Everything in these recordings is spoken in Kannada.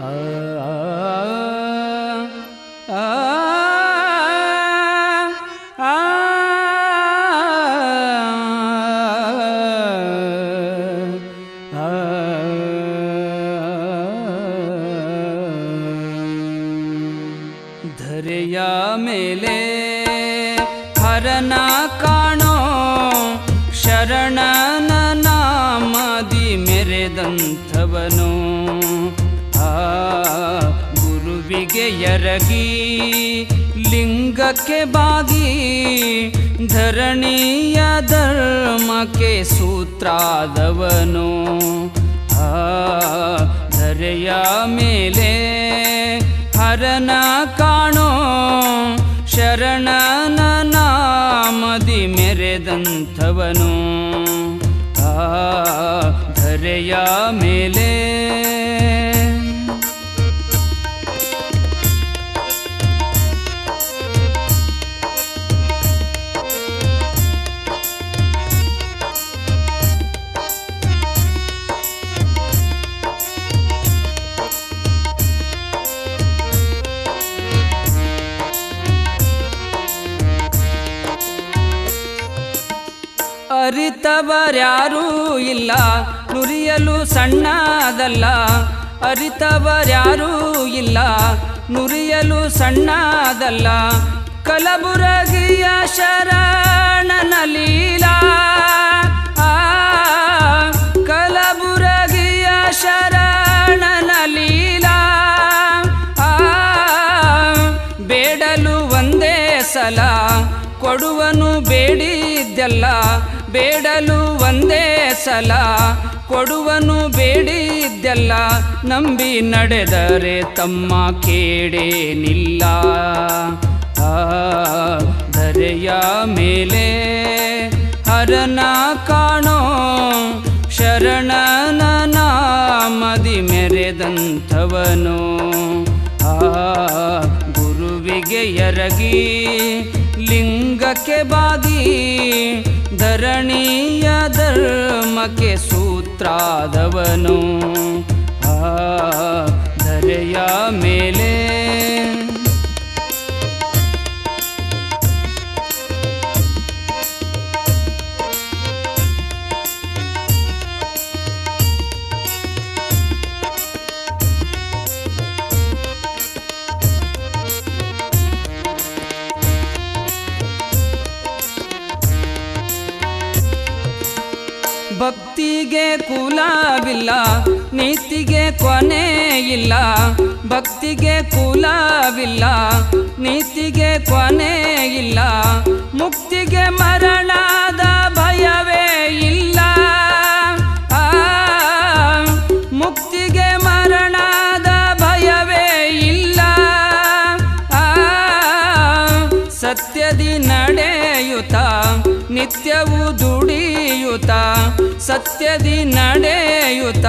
ಆ ಎರಗಿ ಲಿಂಗಕ್ಕೆ ಬಾಗಿ ಧರಣಿಯ ಧರ್ಮಕ್ಕೆ ಸೂತ್ರಾದವನು. ಆ, ಧರೆಯ ಮೇಲೆ ಹರನ ಕಾಣೋ ಶರಣನ ನಾಮದಿ ಮೆರೆದಂಥವನು. ಆ, ಧರೆಯ ಮೇಲೆ ಅರಿತವರ್ಯಾರೂ ಇಲ್ಲ, ನುರಿಯಲು ಸಣ್ಣದಲ್ಲ. ಅರಿತವರ್ಯಾರೂ ಇಲ್ಲ, ನುರಿಯಲು ಸಣ್ಣದಲ್ಲ. ಕಲಬುರಗಿಯ ಶರಣನ ಲೀಲಾ ಕಲಬುರಗಿಯ ಶರಣನ ಲೀಲಾ ಬೇಡಲು ಒಂದೇ ಸಲ, ಕೊಡುವನು ಬೇಡಿದ್ದೆಲ್ಲ. ಬೇಡಲು ಒಂದೇ ಸಲ ಕೊಡುವನು ಬೇಡಿದ್ದೆಲ್ಲ ನಂಬಿ ನಡೆದರೆ ತಮ್ಮ ಕೇಡೇನಿಲ್ಲ. ಆ, ಧರೆಯ ಮೇಲೆ ಹರನ ಕಾಣೋ ಶರಣನ ನಾಮದಿ ಮೆರೆದಂಥವನು. ಆ, ಗುರುವಿಗೆ ಎರಗಿ ಲಿಂಗಕ್ಕೆ ಬಾಗಿ ಧರಣಿಯ ಧರ್ಮಕ್ಕೆ ಸೂತ್ರಾದವನು. ಆ ಧರೆಯ ಮೇಲೆ ಕುಲವಿಲ್ಲ, ನೀತಿಗೆ ಕೊನೆ ಇಲ್ಲ, ಭಕ್ತಿಗೆ ಕುಲವಿಲ್ಲ, ನೀತಿಗೆ ಕೊನೆ ಇಲ್ಲ, ಮುಕ್ತಿಗೆ ಮರಣದ ಭಯವೇ ಇಲ್ಲ. ಮುಕ್ತಿಗೆ ಮರಣದ ಭಯವೇ ಇಲ್ಲ. ಸತ್ಯದಿ ನಡೆಯುತ್ತ, ನಿತ್ಯವು ದುಡಿಯುತ್ತ ಸತ್ಯದಿ ನಡೆಯುತ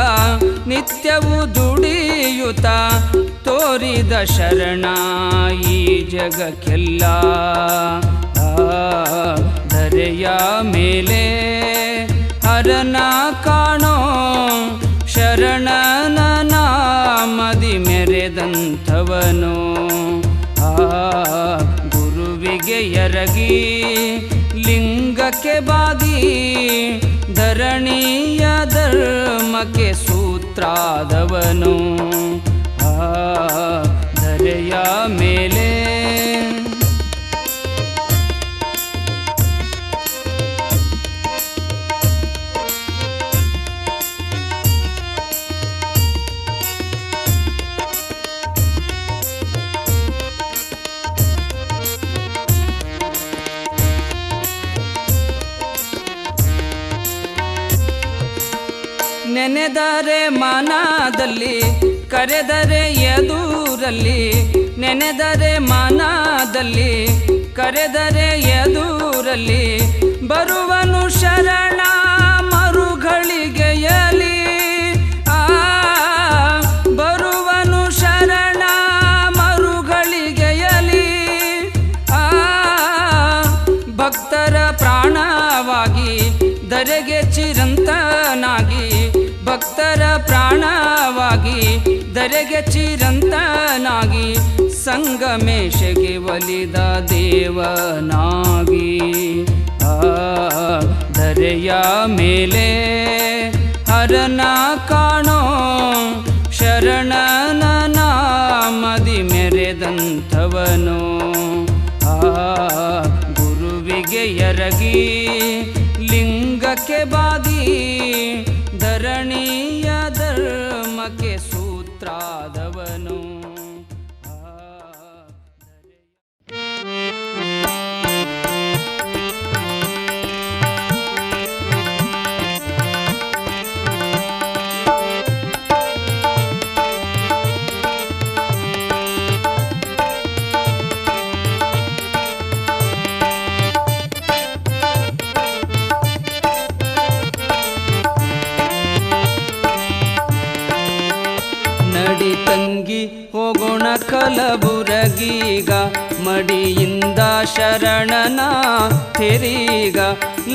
ನಿತ್ಯವು ದುಡಿಯುತ ತೋರಿದ ಶರಣ ಈ ಜಗಕ್ಕೆಲ್ಲ. ಆ, ಧರೆಯ ಮೇಲೆ ಹರನ ಕಾಣೋ ಶರಣನ ನಾಮದಿ ಮೆರೆದಂಥವನು. ಆ ಗುರುವಿಗೆ ಎರಗಿ ಲಿಂಗಕ್ಕೆ ಬಾಗಿ ಧರಣಿಯ ಧರ್ಮಕ್ಕೆ ಸೂತ್ರಾದವನು. ಆ ಧರೆಯ ಮೇಲೆ ನೆನೆದರೆ ಮನದಲ್ಲಿ, ಕರೆದರೆ ಎದುರಲ್ಲಿ. ನೆನೆದರೆ ಮನದಲ್ಲಿ, ಕರೆದರೆ ಎದುರಲ್ಲಿ. ಬರುವನು ಶರಣ ಮರುಗಳಿಗೆಯಲಿ ಆ, ಬರುವನು ಶರಣ ಮರುಗಳಿಗೆಯಲಿ ಆ, ಭಕ್ತರ ಪ್ರಾಣವಾಗಿ ಧರೆಗೆ ಪ್ರಾಣವಾಗಿ ದರೆಗೆ ಚಿರಂತನಾಗಿ ಸಂಗಮೇಶಗೆ ಒಲಿದ ದೇವನಾಗಿ. ಆ, ಧರೆಯ ಮೇಲೆ ಹರನ ಕಾಣೋ ಶರಣನ ನಾಮದಿ ಮೆರೆದಂಥವನು. ಆ, ಗುರುವಿಗೆ ಎರಗಿ ಲಿಂಗಕ್ಕೆ ಬಾಗಿ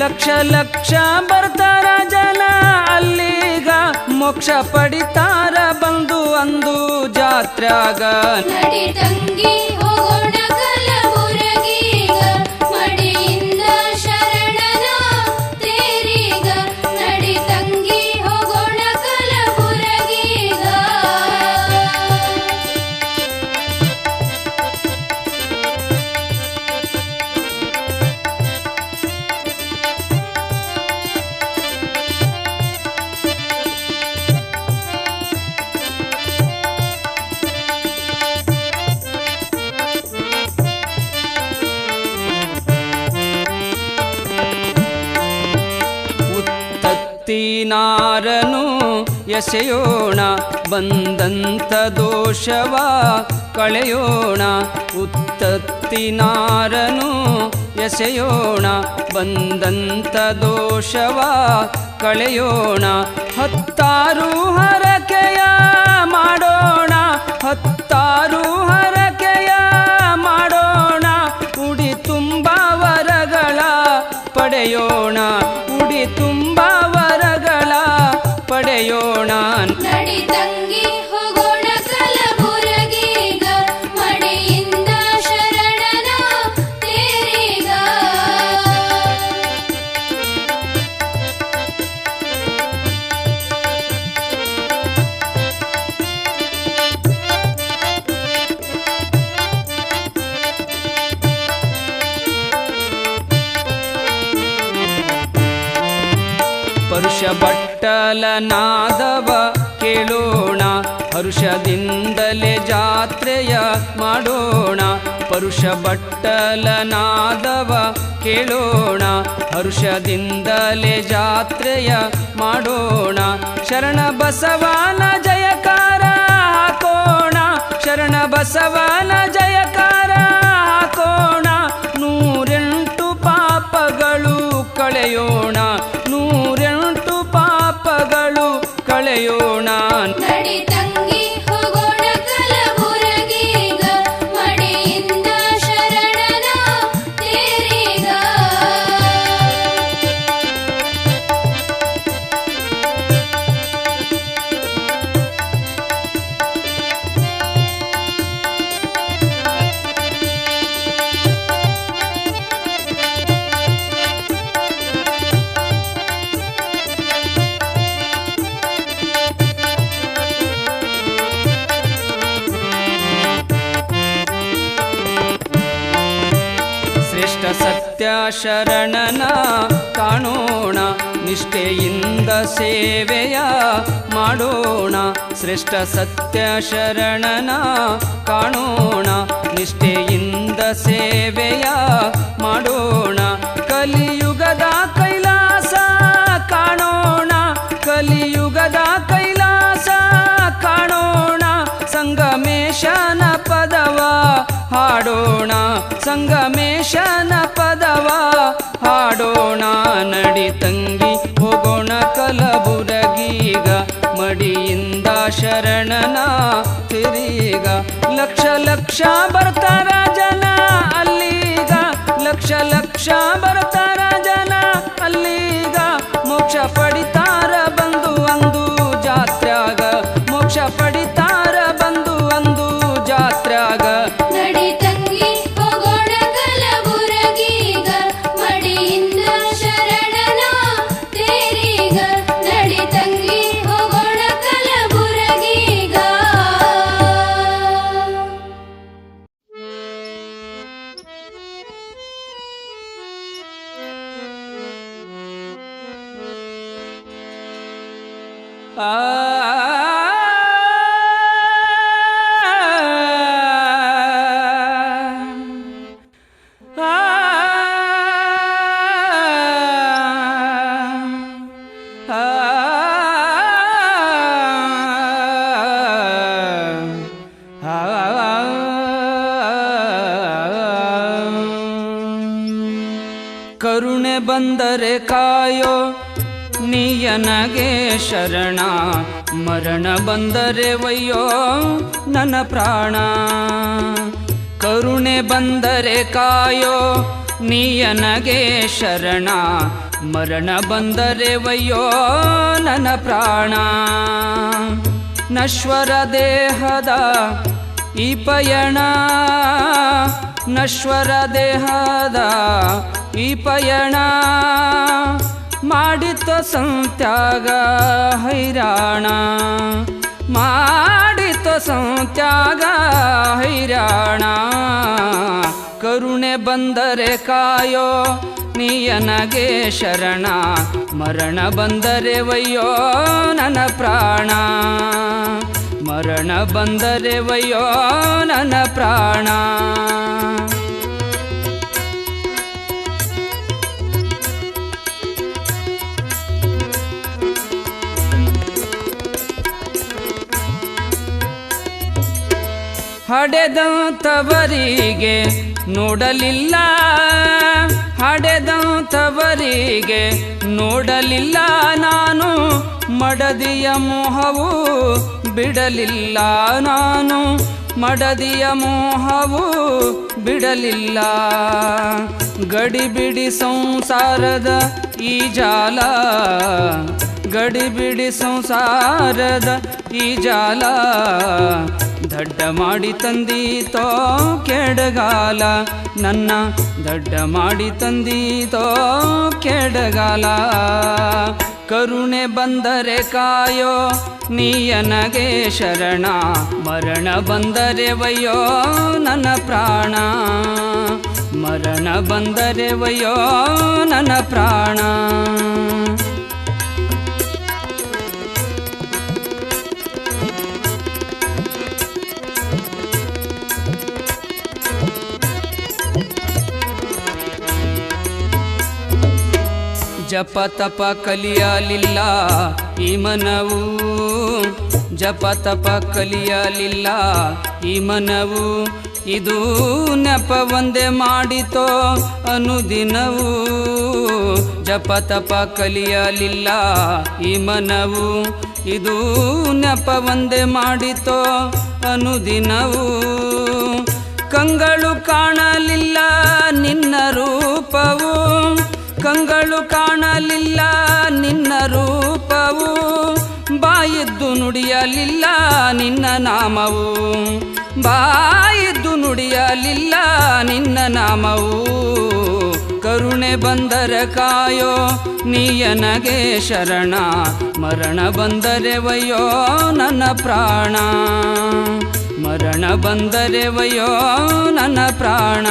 ಲಕ್ಷ ಲಕ್ಷ ಬರ್ತಾರ ಜನ ಅಲ್ಲಿಗ ಮೋಕ್ಷ ಪಡಿತಾರ ಬಂದು ಅಂದು ಜಾತ್ರಾಗ ನಡಿ ತಂಗಿ ಹೋಗೋಣ. ಎಸೆಯೋಣ ಬಂದಂತ ದೋಷವ ಕಳೆಯೋಣ. ಉತ್ತತ್ತಿನಾರನು ಎಸೆಯೋಣ ಬಂದಂತ ದೋಷವ ಕಳೆಯೋಣ. ಹತ್ತಾರು ಹರಕೆಯ ಮಾಡೋಣ ಪರುಷ ಬಟ್ಟಲನಾದವ ಕೇಳೋಣ. ಹರುಷದಿಂದಲೇ ಜಾತ್ರೆಯ ಮಾಡೋಣ. ಶರಣ ಬಸವನ ಜಯಕಾರ ಹಾಕೋಣ. ಶರಣ ಬಸವನ ಜಯಕಾರ ಹಾಕೋಣ. ನೂರೆಂಟು ಪಾಪಗಳು ಕಳೆಯೋಣ. ನೂರೆಂಟು ಪಾಪಗಳು ಕಳೆಯೋಣ. ಶರಣನ ಕಾಣೋಣ. ನಿಷ್ಠೆಯಿಂದ ಸೇವೆಯ ಮಾಡೋಣ. ಶ್ರೇಷ್ಠ ಸತ್ಯ ಶರಣನ ಕಾಣೋಣ. ನಿಷ್ಠೆಯಿಂದ ಸೇವೆಯ ಮಾಡೋಣ. ಕಲಿಯುಗದ ಕೈಲಾಸ ಕಾಣೋಣ. ಕಲಿಯುಗದ ಕೈಲಾಸ ಕಾಣೋಣ. ಸಂಗಮೇಶನ ಪದವ. ಹಾಡೋಣ ಸಂಗಮೇಶನ ಪದವ. ಹಾಡೋಣ ನಡಿ ತಂಗಿ, ಹೋಗೋಣ ಕಲಬುರಗೀಗ. ಮಡಿಯಿಂದ ಶರಣನ ತಿರೀಗ. ಲಕ್ಷ ಲಕ್ಷ ಬರ್ತಾರ ಜನ ಅಲ್ಲೀಗ. ಲಕ್ಷ ಲಕ್ಷ ಬರ್ತಾರ ಜನ ಅಲ್ಲೀಗ. ಮೋಕ್ಷ ಪಡಿತಾರ ಪ್ರಾಣ. ಕರುಣೆ ಬಂದರೆ ಕಾಯೋ ನೀಯನಗೆ ಶರಣ. ಮರಣ ಬಂದರೆ ವಯ್ಯೋ ನನ್ನ ಪ್ರಾಣ. ನಶ್ವರ ದೇಹದ ಈ ಪಯಣ, ನಶ್ವರ ದೇಹದ ಈ ಪಯಣ. ಮಾಡಿತ್ತ ಸಂತ್ಯಾಗ ಹೈರಾಣ ಮಾಡಿತು ಸಂತ್ಯಾಗ ಹೈರಾಣ. ಕರುಣೆ ಬಂದರೆ ಕಾಯೋ, ನೀಯನಗೆ ಶರಣ. ಮರಣ ಬಂದರೆ ವಯ್ಯೋ ನನ್ನ ಪ್ರಾಣ. ಮರಣ ಬಂದರೆ ವಯ್ಯೋ ನನ್ನ ಪ್ರಾಣ. ಹಡೆದಂಥವರಿಗೆ ನೋಡಲಿಲ್ಲ. ಹಡೆದಂಥವರಿಗೆ ನೋಡಲಿಲ್ಲ. ನಾನು ಮಡದಿಯ ಮೋಹವು ಬಿಡಲಿಲ್ಲ. ನಾನು ಮಡದಿಯ ಮೋಹವು ಬಿಡಲಿಲ್ಲ. ಗಡಿಬಿಡಿ ಸಂಸಾರದ ಈ ಜಾಲ, ಗಡಿಬಿಡಿ ಸಂಸಾರದ ಈ ಜಾಲ ದಡ್ಡ ಮಾಡಿ ತಂದೀತೋ ಕೆಡಗಾಲ, ನನ್ನ ದಡ್ಡ ಮಾಡಿ ತಂದೀತೋ ಕೆಡಗಾಲ. ಕರುಣೆ ಬಂದರೆ ಕಾಯೋ, ನೀಯನಗೆ ಶರಣ, ಮರಣ ಬಂದರೆ ವಯ್ಯೋ ನನ್ನ ಪ್ರಾಣ. ಮರಣ ಬಂದರೆ ವಯ್ಯೋ ನನ್ನ ಪ್ರಾಣ. ಜಪ ತಪ ಕಲಿಯಲಿಲ್ಲ ಈ ಮನವು. ಜಪ ತಪ ಕಲಿಯಲಿಲ್ಲ ಈ ಮನವು. ಇದು ನೆಪ ಒಂದೇ ಮಾಡಿತೋ ಅನುದಿನವು. ಜಪ ತಪ ಕಲಿಯಲಿಲ್ಲ ಈ ಮನವು. ಇದು ನೆಪ ಒಂದೇ ಮಾಡಿತೋ ಅನುದಿನವು. ಕಂಗಳು ಕಾಣಲಿಲ್ಲ ನಿನ್ನ ರೂಪವು. ಕಂಗಳು ಕಾಣಲಿಲ್ಲ ನಿನ್ನ ರೂಪವು. ಬಾಯಿದ್ದು ನುಡಿಯಲಿಲ್ಲ ನಿನ್ನ ನಾಮವು. ಬಾಯಿದ್ದು ನುಡಿಯಲಿಲ್ಲ ನಿನ್ನ ನಾಮವು. ಕರುಣೆ ಬಂದರೆ ಕಾಯೋ ನೀಯನಗೆ ಶರಣ. ಮರಣ ಬಂದರೆ ವಯೋ ನನ್ನ ಪ್ರಾಣ. ಮರಣ ಬಂದರೆ ವಯೋ ನನ್ನ ಪ್ರಾಣ.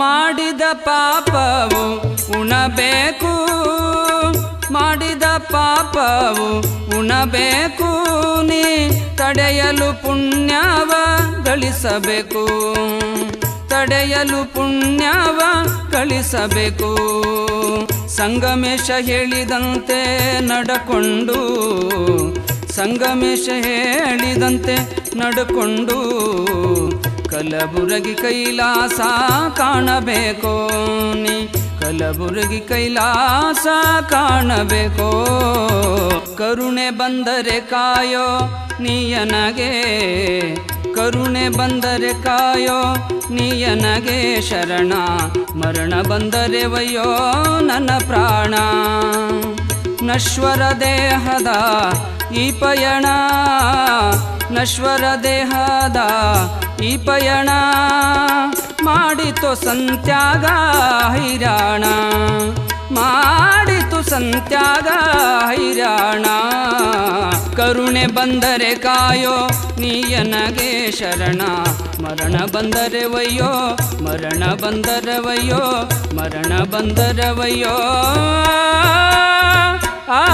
ಮಾಡಿದ ಪಾಪವು ಉಣಬೇಕು. ಮಾಡಿದ ಪಾಪವು ಉಣಬೇಕು. ನೀ ತಡೆಯಲು ಪುಣ್ಯವ ಗಳಿಸಬೇಕು. ತಡೆಯಲು ಪುಣ್ಯವ ಗಳಿಸಬೇಕು. ಸಂಗಮೇಶ ಹೇಳಿದಂತೆ ನಡಕೊಂಡು. ಸಂಗಮೇಶ ಹೇಳಿದಂತೆ ನಡ್ಕೊಂಡು. ಕಲಬುರಗಿ ಕೈಲಾಸ ಕಾಣಬೇಕೋ ನೀ. ಕಲಬುರಗಿ ಕೈಲಾಸ ಕಾಣಬೇಕೋ. ಕರುಣೆ ಬಂದರೆ ಕಾಯೋ ನೀಯನಗೆ. ಕರುಣೆ ಬಂದರೆ ಕಾಯೋ ನೀಯನಗೆ ಶರಣ. ಮರಣ ಬಂದರೆ ವಯ್ಯೋ ನನ್ನ ಪ್ರಾಣ. ನಶ್ವರ ದೇಹದ ಈ ಪಯಣ. ನಶ್ವರ ದೇಹದ ಈ ಪಯಣ ಮಾಡಿತು ಸಂತ್ಯಾಗ ಹೈರಾಣ. ಮಾಡಿತು ಸಂತ್ಯಾಗ ಹೈರಾಣ. ಕರುಣೆ ಬಂದರೆ ಕಾಯೋ ನೀಯನಗೆ ಶರಣ. ಮರಣ ಬಂದರೆ ವಯ್ಯೋ ಮರಣ ಬಂದರೆ ವಯ್ಯೋ ಮರಣ ಬಂದರೆ ವಯ್ಯೋ ಆ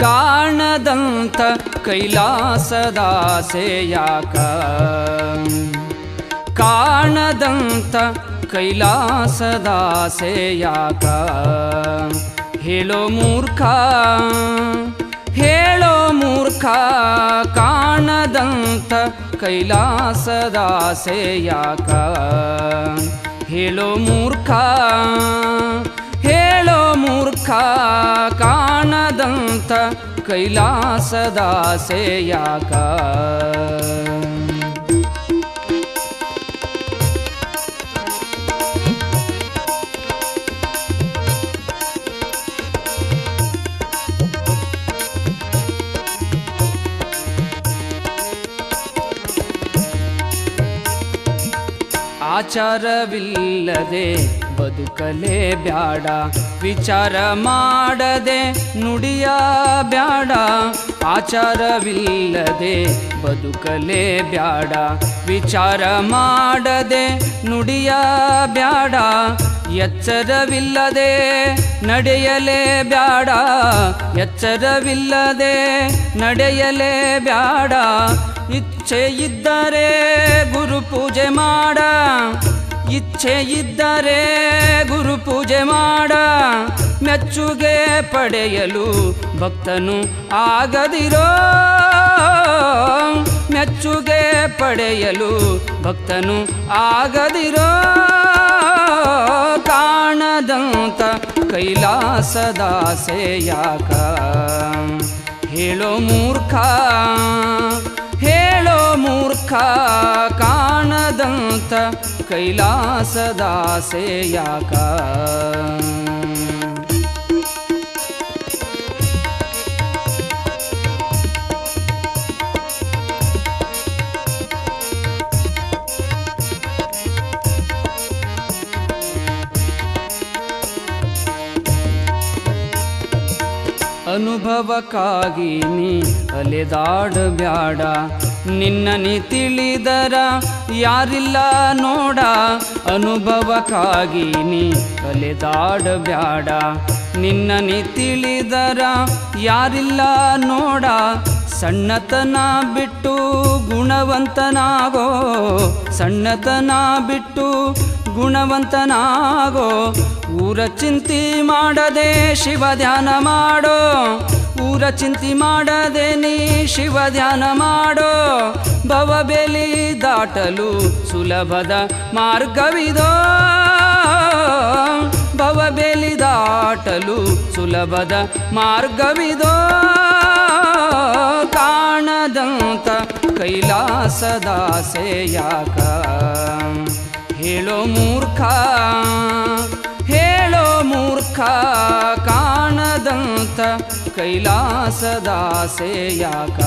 ಕಾಣದಂತ ಕೈಲಾಸದಾಸೆ ಯಾಕ ಕಾಣದಂತ ಕೈಲಾಸದಾಸೆ ಯಾಕ ಹೇಳೋ ಮೂರ್ಖ ಹೇಳೋ ಮೂರ್ಖ ಕಾಣದಂತ ಕೈಲಾಸದಾಸೆ ಯಾಕ ಹೇಳೋ ಮೂರ್ಖ ಹೇಳೋ ಮೂರ್ಖ ಕಾಣದಂಥ ಕೈಲಾಸದಾಸೆ ಆಚಾರವಿಲ್ಲದೆ ಬದುಕಲೇ ಬ್ಯಾಡ, ವಿಚಾರ ಮಾಡದೆ ನುಡಿಯ ಬ್ಯಾಡ, ಆಚಾರವಿಲ್ಲದೆ ಬದುಕಲೇ ಬ್ಯಾಡ, ವಿಚಾರ ಮಾಡದೆ ನುಡಿಯ ಬ್ಯಾಡ, ಎಚ್ಚರವಿಲ್ಲದೆ ನಡೆಯಲೇ ಬ್ಯಾಡ, ಎಚ್ಚರವಿಲ್ಲದೆ ನಡೆಯಲೇ ಬ್ಯಾಡ ಇಚ್ಛೆ ಇದ್ದರೆ ಗುರು ಪೂಜೆ ಮಾಡ. ಇಚ್ಛೆ ಇದ್ದರೆ ಗುರು ಪೂಜೆ ಮಾಡ. ಮೆಚ್ಚುಗೆ ಪಡೆಯಲು ಭಕ್ತನು ಆಗದಿರೋ. ಮೆಚ್ಚುಗೆ ಪಡೆಯಲು ಭಕ್ತನು ಆಗದಿರೋ. ಕಾಣದಂತ ಕೈಲಾಸದಾಸೆಯಾಕ ಹೇಳೋ ಮೂರ್ಖ ಮೂರ್ಖ ಕಾಣದಂತ ಕೈಲಾಸದಾಸೆ ಯಾಕ ಅನುಭವಕ್ಕಾಗಿ ನೀ ಅಲೆದಾಡಬ್ಯಾಡ. ನಿನ್ನ ನೀ ತಿಳಿದರ ಯಾರಿಲ್ಲ ನೋಡ, ಅನುಭವಕ್ಕಾಗಿ ನೀ ಅಲೆದಾಡಬ್ಯಾಡ ನಿನ್ನ ನೀ ತಿಳಿದರ ಯಾರಿಲ್ಲ ನೋಡ, ಸಣ್ಣತನ ಬಿಟ್ಟು ಗುಣವಂತನಾಗೋ, ಸಣ್ಣತನ ಬಿಟ್ಟು ಗುಣವಂತನಾಗೋ. ಊರ ಚಿಂತಿ ಮಾಡದೆ ಶಿವ ಧ್ಯಾನ ಮಾಡೋ ಊರ ಚಿಂತಿ ಮಾಡದೆ ನೀ ಶಿವ ಧ್ಯಾನ ಮಾಡೋ ಭವಬೆಲಿ ದಾಟಲು ಸುಲಭದ ಮಾರ್ಗವಿದೋ? ಭವಬೆಲಿ ದಾಟಲು ಸುಲಭದ ಮಾರ್ಗವಿದೋ? ಕಾಣದಂತ ಕೈಲಾಸದಾಸೆ ಯಾಕ ಹೇಳೋ ಮೂರ್ಖ ಹೇಳೋ ಮೂರ್ಖ ಕಾಣದಂತ ಕೈಲಾಸದಾಸೆ ಯಾಕ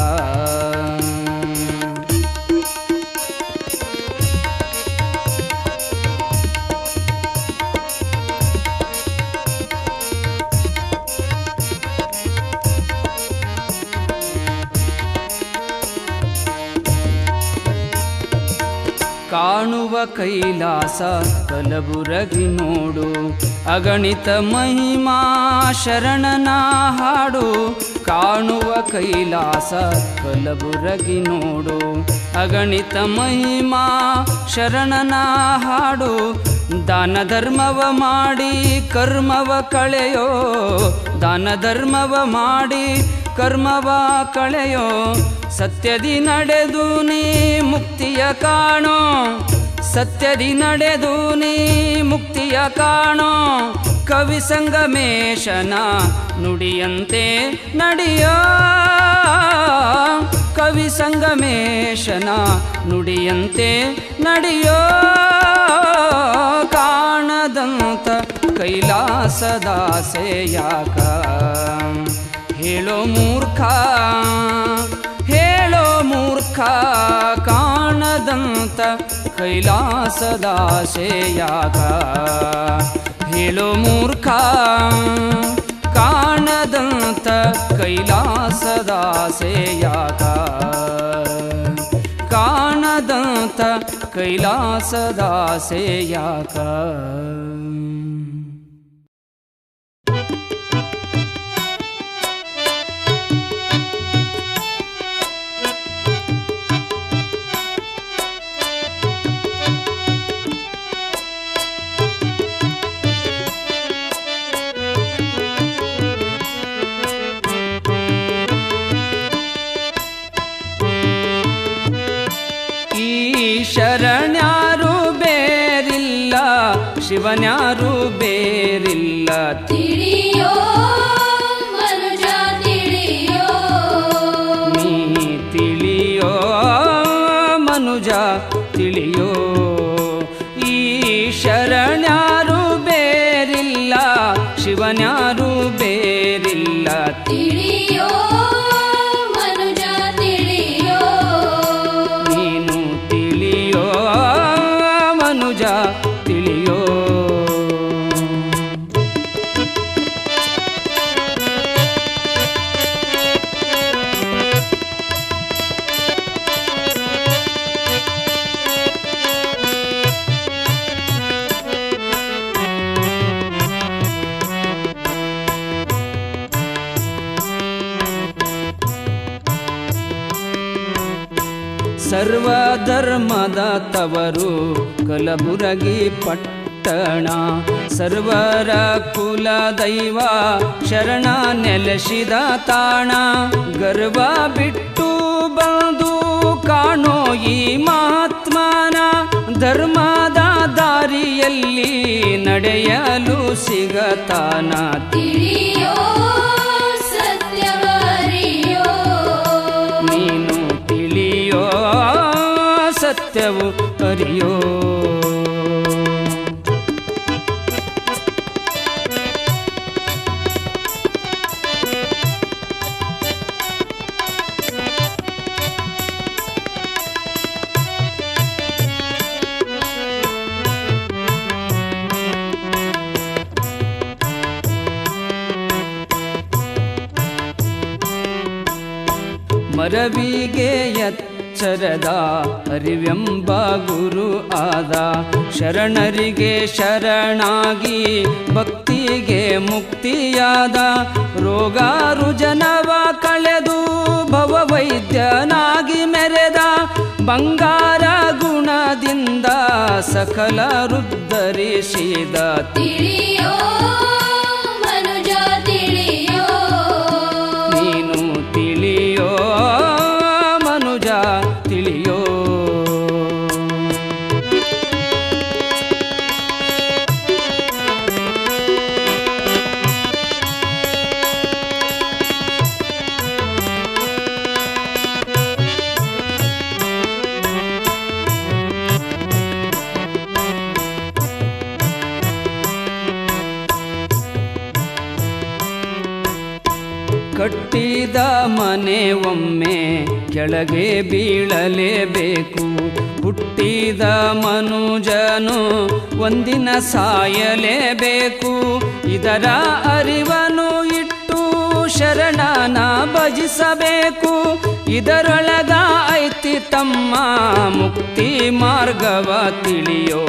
ಕಾಣುವ ಕೈಲಾಸ ಕಲಬುರಗಿ ನೋಡು. ಅಗಣಿತ ಮಹಿಮಾ ಶರಣನ ಹಾಡು. ಕಾಣುವ ಕೈಲಾಸ ಕಲಬುರಗಿ ನೋಡು. ಅಗಣಿತ ಮಹಿಮಾ ಶರಣನ ಹಾಡು. ದಾನ ಧರ್ಮವ ಮಾಡಿ ಕರ್ಮವ ಕಳೆಯೋ. ದಾನ ಧರ್ಮವ ಮಾಡಿ ಕರ್ಮವ ಕಳೆಯೋ, ಸತ್ಯದಿ ನಡೆದು ನೀ ಮುಕ್ತಿಯ ಕಾಣೋ, ಸತ್ಯದಿ ನಡೆದು ನೀ ಮುಕ್ತಿಯ ಕಾಣೋ, ಕವಿ ಸಂಗಮೇಶನ ನುಡಿಯಂತೆ ನಡೆಯೋ, ಕವಿ ಸಂಗಮೇಶನ ನುಡಿಯಂತೆ ನಡೆಯೋ, ಕಾಣದಂತ ಕೈಲಾಸದಾಸೆ ಯಾಕ? ಹೇಳೋ ಮೂರ್ಖ ಹೇಳೋ ಮೂರ್ಖ ಕಾಣದಂತ ಕೈಲಾಸದಾಶೆಯಾಗ ಹೇಳೋ ಮೂರ್ಖ ಕಾಣದಂತ ಕೈಲಾಸದಾಸೆಯಾಗ ಕಾಣದಂತ ಕೈಲಾಸದಾಸೆಯಾಗ ಶರಣ್ಯಾರು ಬೇರಿಲ್ಲ ಶಿವನ್ಯಾರು ಬೇರಿಲ್ಲ. ಸರ್ವಧರ್ಮದ ತವರು ಕಲಬುರಗಿ ಪಟ್ಟಣ. ಸರ್ವರ ಕುಲ ದೈವ ಶರಣ ನೆಲೆಸಿದ ತಾಣ. ಗರ್ವ ಬಿಟ್ಟು ಬಂದು ಕಾಣೋ ಈ ಮಹಾತ್ಮನ ಧರ್ಮದ ದಾರಿಯಲ್ಲಿ ನಡೆಯಲು ಸಿಗತಾನ. ತಿಳಿಯೋ ಸತ್ಯವು ಅರಿಯೋ ಎಚ್ಚರದ ಅರಿವೆಂಬ ಗುರು ಆದ. ಶರಣರಿಗೆ ಶರಣಾಗಿ, ಭಕ್ತಿಗೆ ಮುಕ್ತಿಯಾದ. ರೋಗ ರುಜನವ ಕಳೆದು ಭವವೈದ್ಯನಾಗಿ ಮೆರೆದ. ಬಂಗಾರ ಗುಣದಿಂದ ಸಕಲ ರುದ್ಧರಿಸಿದ ತಿಳಿಯೋ ಕೆಳಗೆ ಬೀಳಲೇಬೇಕು. ಹುಟ್ಟಿದ ಮನುಜನು ಒಂದಿನ ಸಾಯಲೇಬೇಕು. ಇದರ ಅರಿವನು ಇಟ್ಟು ಶರಣನ ಭಜಿಸಬೇಕು. ಇದರೊಳಗ ಐತಿ ತಮ್ಮ ಮುಕ್ತಿ ಮಾರ್ಗವ ತಿಳಿಯೋ.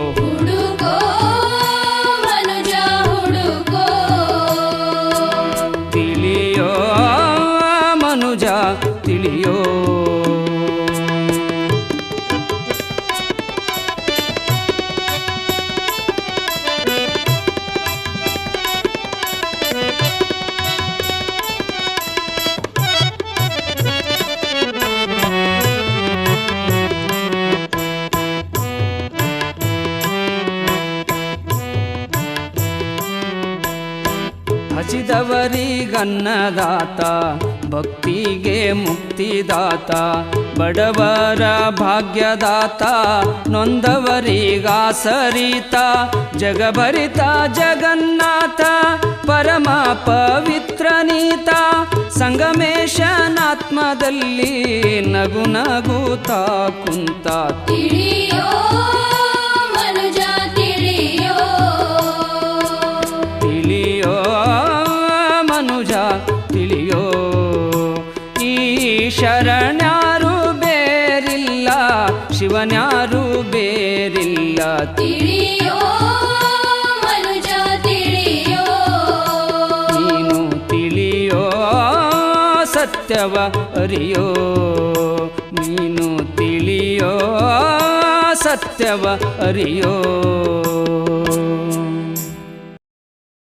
ಹಸಿದವರಿಗನ್ನದಾತ ಭಕ್ತಿಗೆ ಮುಕ್ತಿದಾತ ಬಡವರ ಭಾಗ್ಯದಾತ ನೊಂದವರಿಗಾಸರಿತ ಜಗಭರಿತ ಜಗನ್ನಾಥ, ಪರಮ ಪವಿತ್ರ ನೀತ, ಸಂಗಮೇಶನಾತ್ಮದಲ್ಲಿ ನಗು ನಗುತ್ತಾ ಕುಂತ. ತಿಳಿಯೋ ರಹಸ್ಯವ ಅರಿಯೋ ನೀನು ತಿಳಿಯೋ ಸತ್ಯವ ಅರಿಯೋ.